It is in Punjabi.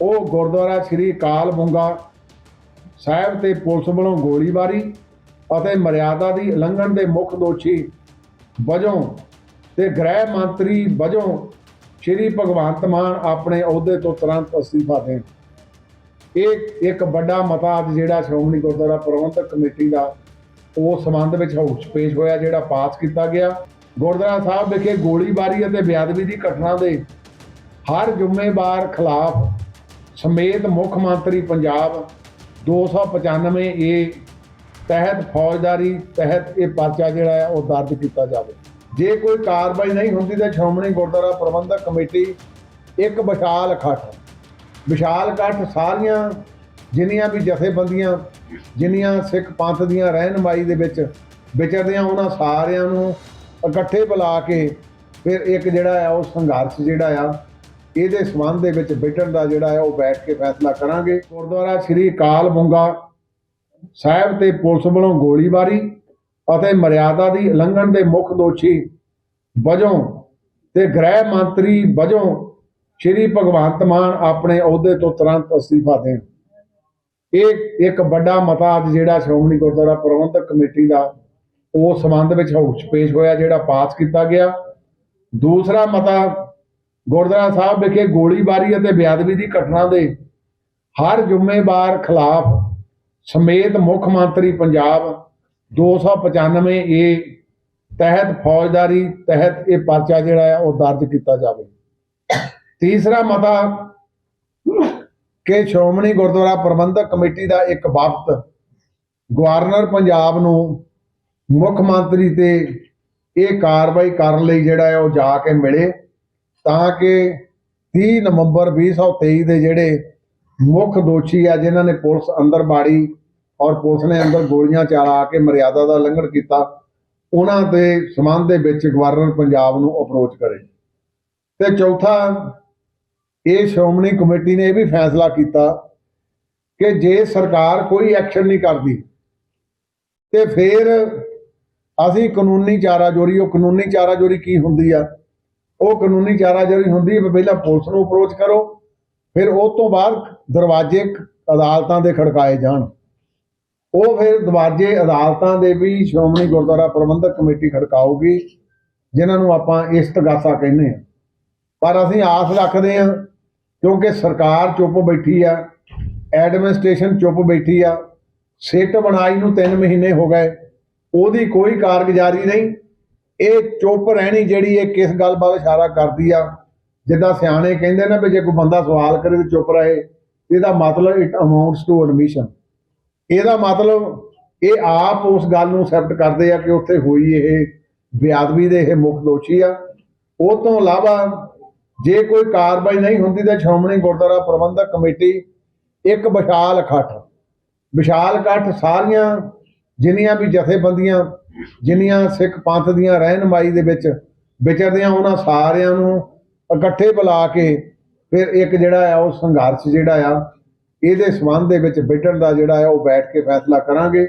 ਉਹ ਗੁਰਦੁਆਰਾ ਸ੍ਰੀ ਕਾਲ ਬੁੰਗਾ ਸਾਹਿਬ ਤੇ ਪੁਲਿਸ ਵੱਲੋਂ ਗੋਲੀਬਾਰੀ ਅਤੇ ਮਰਿਆਦਾ ਦੀ ਉਲੰਘਣ ਦੇ ਮੁੱਖ ਦੋਸ਼ੀ ਵਜੋਂ ਤੇ ਗ੍ਰਹਿ ਮੰਤਰੀ ਵਜੋਂ ਸ੍ਰੀ ਭਗਵੰਤ ਮਾਨ ਆਪਣੇ ਅਹੁਦੇ ਤੋਂ ਤੁਰੰਤ ਅਸਤੀਫਾ ਦੇਣ। ਇਹ ਇੱਕ ਵੱਡਾ ਮਤਾ ਅੱਜ ਜਿਹੜਾ ਸ਼੍ਰੋਮਣੀ ਗੁਰਦੁਆਰਾ ਪ੍ਰਬੰਧਕ ਕਮੇਟੀ ਦਾ ਉਹ ਸੰਬੰਧ ਵਿੱਚ ਹਾਊਸ ਪੇਸ਼ ਹੋਇਆ ਜਿਹੜਾ ਪਾਸ ਕੀਤਾ ਗਿਆ। ਗੁਰਦੁਆਰਾ ਸਾਹਿਬ ਵਿਖੇ ਗੋਲੀਬਾਰੀ ਅਤੇ ਬੇਅਦਬੀ ਦੀ ਘਟਨਾ ਦੇ ਹਰ ਜ਼ਿੰਮੇਵਾਰ ਖਿਲਾਫ ਸਮੇਤ ਮੁੱਖ ਮੰਤਰੀ ਪੰਜਾਬ 295 ਏ ਤਹਿਤ ਫੌਜਦਾਰੀ ਤਹਿਤ ਇਹ ਪਰਚਾ ਜਿਹੜਾ ਹੈ ਉਹ ਦਰਜ ਕੀਤਾ ਜਾਵੇ। ਜੇ ਕੋਈ ਕਾਰਵਾਈ ਨਹੀਂ ਹੁੰਦੀ ਤਾਂ ਸ਼੍ਰੋਮਣੀ ਗੁਰਦੁਆਰਾ ਪ੍ਰਬੰਧਕ ਕਮੇਟੀ ਇੱਕ ਵਿਸ਼ਾਲ ਇਕੱਠ ਵਿਸ਼ਾਲ ਇਕੱਠ ਸਾਰੀਆਂ ਜਿੰਨੀਆਂ ਵੀ ਜਥੇਬੰਦੀਆਂ, ਜਿੰਨੀਆਂ ਸਿੱਖ ਪੰਥ ਦੀਆਂ ਰਹਿਨਮਾਈ ਦੇ ਵਿੱਚ ਵਿਚਰਦਿਆਂ, ਉਹਨਾਂ ਸਾਰਿਆਂ ਨੂੰ ਇਕੱਠੇ ਬੁਲਾ ਕੇ ਫਿਰ ਇੱਕ ਜਿਹੜਾ ਆ ਉਹ ਸੰਘਰਸ਼ ਜਿਹੜਾ ਆ ਇਹਦੇ ਸੰਬੰਧ ਦੇ ਵਿੱਚ ਬੈਠਣ ਦਾ ਜਿਹੜਾ ਹੈ ਉਹ ਬੈਠ ਕੇ ਫੈਸਲਾ ਕਰਾਂਗੇ। ਗੁਰਦੁਆਰਾ ਸ੍ਰੀ ਕਾਲ ਬੁੰਗਾ ਸਾਹਿਬ ਤੇ ਪੁਲਿਸ ਵੱਲੋਂ ਗੋਲੀਬਾਰੀ ਅਤੇ ਮਰਿਆਦਾ ਦੀ ਉਲੰਘਣ ਦੇ ਮੁੱਖ ਦੋਸ਼ੀ ਵਜੋਂ ਤੇ ਗ੍ਰਹਿ ਮੰਤਰੀ ਵਜੋਂ ਸ੍ਰੀ ਭਗਵੰਤ ਮਾਨ ਆਪਣੇ ਅਹੁਦੇ ਤੋਂ ਤੁਰੰਤ ਅਸਤੀਫਾ ਦੇਣ। ਇਹ ਇੱਕ ਵੱਡਾ ਮਤਾ ਅੱਜ ਜਿਹੜਾ ਸ਼੍ਰੋਮਣੀ ਗੁਰਦੁਆਰਾ ਪ੍ਰਬੰਧਕ ਕਮੇਟੀ ਦਾ ਉਹ ਸੰਬੰਧ ਵਿੱਚ ਹਾਊਸ ਪੇਸ਼ ਹੋਇਆ ਜਿਹੜਾ ਪਾਸ ਕੀਤਾ ਗਿਆ। ਦੂਸਰਾ ਮਤਾ ਗੁਰਦੁਆਰਾ ਸਾਹਿਬ ਵਿਖੇ ਗੋਲੀਬਾਰੀ ਅਤੇ ਬੇਅਦਬੀ ਦੀ ਘਟਨਾ ਦੇ ਹਰ ਜ਼ਿੰਮੇਵਾਰ ਖਿਲਾਫ ਸਮੇਤ ਮੁੱਖ ਮੰਤਰੀ ਪੰਜਾਬ 295 ਏ ਤਹਿਤ ਫੌਜਦਾਰੀ ਤਹਿਤ ਇਹ ਪਰਚਾ ਜਿਹੜਾ ਹੈ ਉਹ ਦਰਜ ਕੀਤਾ ਜਾਵੇ। ਤੀਸਰਾ ਮਤਾ ਕਿ ਸ਼੍ਰੋਮਣੀ ਗੁਰਦੁਆਰਾ ਪ੍ਰਬੰਧਕ ਕਮੇਟੀ ਦਾ ਇੱਕ ਵਫਦ ਗਵਰਨਰ ਪੰਜਾਬ ਨੂੰ ਮੁੱਖ ਮੰਤਰੀ ਤੇ ਇਹ ਕਾਰਵਾਈ ਕਰਨ ਲਈ ਜਿਹੜਾ ਹੈ ਉਹ ਜਾ ਕੇ ਮਿਲੇ। ਤਾਂ ਕਿ 30 ਨਵੰਬਰ 2023 ਦੇ ਜਿਹੜੇ ਮੁੱਖ ਦੋਸ਼ੀ ਆ, ਜਿਨ੍ਹਾਂ ਨੇ ਪੁਲਿਸ ਅੰਦਰ ਬਾੜੀ ਔਰ ਪੁਲਿਸ ਨੇ ਅੰਦਰ ਗੋਲੀਆਂ ਚਲਾ ਕੇ ਮਰਿਆਦਾ ਦਾ ਉਲੰਘਣ ਕੀਤਾ, ਉਹਨਾਂ ਦੇ ਸੰਬੰਧ ਦੇ ਵਿੱਚ ਗਵਰਨਰ ਪੰਜਾਬ ਨੂੰ ਅਪਰੋਚ ਕਰੇ। ਤੇ ਚੌਥਾ, ਇਹ ਸ਼੍ਰੋਮਣੀ ਕਮੇਟੀ ਨੇ ਇਹ ਵੀ ਫੈਸਲਾ ਕੀਤਾ ਕਿ ਜੇ ਸਰਕਾਰ ਕੋਈ ਐਕਸ਼ਨ ਨਹੀਂ ਕਰਦੀ, ਤੇ ਫਿਰ ਅਸੀਂ ਕਾਨੂੰਨੀ ਚਾਰਾਜੋਰੀ, ਉਹ ਕਾਨੂੰਨੀ ਚਾਰਾਜੋਰੀ ਕੀ ਹੁੰਦੀ ਆ? ਉਹ ਕਾਨੂੰਨੀ ਚਾਰਾਜੋਰੀ ਹੁੰਦੀ ਹੈ, ਵੀ ਪਹਿਲਾਂ ਪੁਲਿਸ ਨੂੰ ਅਪਰੋਚ ਕਰੋ, ਫਿਰ ਉਹ ਤੋਂ ਬਾਅਦ ਦਰਵਾਜ਼ੇ ਅਦਾਲਤਾਂ ਦੇ ਖੜਕਾਏ ਜਾਣ। ਉਹ ਫਿਰ ਦਰਵਾਜ਼ੇ ਅਦਾਲਤਾਂ ਦੇ ਵੀ ਸ਼੍ਰੋਮਣੀ ਗੁਰਦੁਆਰਾ ਪ੍ਰਬੰਧਕ ਕਮੇਟੀ ਖੜਕਾਊਗੀ, ਜਿਨ੍ਹਾਂ ਨੂੰ ਆਪਾਂ ਇਸਤਗਾਸਾ ਕਹਿੰਦੇ ਆ ਪਰ ਅਸੀਂ ਆਸ ਰੱਖਦੇ ਹਾਂ, ਕਿਉਂਕਿ ਸਰਕਾਰ ਚੁੱਪ ਬੈਠੀ ਆ, ਐਡਮਿਨਿਸਟ੍ਰੇਸ਼ਨ ਚੁੱਪ ਬੈਠੀ ਆ, ਸਿੱਟ ਬਣਾਈ ਨੂੰ 3 ਮਹੀਨੇ ਹੋ ਗਏ, ਉਹਦੀ ਕੋਈ ਕਾਰਗੁਜ਼ਾਰੀ ਨਹੀਂ। ਇਹ ਚੁੱਪ ਰਹਿਣੀ ਜਿਹੜੀ ਇਹ ਕਿਸ ਗੱਲ ਵੱਲ ਇਸ਼ਾਰਾ ਕਰਦੀ ਆ, ਜਿੱਦਾਂ ਸਿਆਣੇ ਕਹਿੰਦੇ ਨੇ ਵੀ ਜੇ ਕੋਈ ਬੰਦਾ ਸਵਾਲ ਕਰੇ ਤੇ ਚੁੱਪ ਰਹੇ, ਇਹਦਾ ਮਤਲਬ ਇਟ ਅਮਾਉਂਟਸ ਟੂ ਐਡਮਿਸ਼ਨ ਇਹਦਾ ਮਤਲਬ ਇਹ ਆਪ ਉਸ ਗੱਲ ਨੂੰ ਐਕਸੈਪਟ ਕਰਦੇ ਆ ਕਿ ਉੱਥੇ ਹੋਈ ਇਹ ਬੇਅਦਬੀ ਦੇ ਇਹ ਮੁੱਖ ਦੋਸ਼ੀ ਆ। ਉਹ ਤੋਂ ਇਲਾਵਾ ਜੇ ਕੋਈ ਕਾਰਵਾਈ ਨਹੀਂ ਹੁੰਦੀ ਤਾਂ ਸ਼੍ਰੋਮਣੀ ਗੁਰਦੁਆਰਾ ਪ੍ਰਬੰਧਕ ਕਮੇਟੀ ਇੱਕ ਵਿਸ਼ਾਲ ਇਕੱਠ ਵਿਸ਼ਾਲ ਇਕੱਠ ਸਾਰੀਆਂ ਜਿੰਨੀਆਂ ਵੀ ਜਥੇਬੰਦੀਆਂ ਜਿੰਨੀਆਂ ਸਿੱਖ ਪੰਥ ਦੀਆਂ ਰਹਿਨਮਾਈ ਦੇ ਵਿੱਚ ਵਿਚਰਦੀਆਂ ਉਹਨਾਂ ਸਾਰਿਆਂ ਨੂੰ ਇਕੱਠੇ ਬੁਲਾ ਕੇ ਫਿਰ ਇੱਕ ਜਿਹੜਾ ਆ ਉਹ ਸੰਘਰਸ਼ ਜਿਹੜਾ ਆ, ਇਹਦੇ ਸੰਬੰਧ ਦੇ ਵਿੱਚ ਬੈਠਣ ਦਾ ਜਿਹੜਾ ਆ ਉਹ ਬੈਠ ਕੇ ਫੈਸਲਾ ਕਰਾਂਗੇ।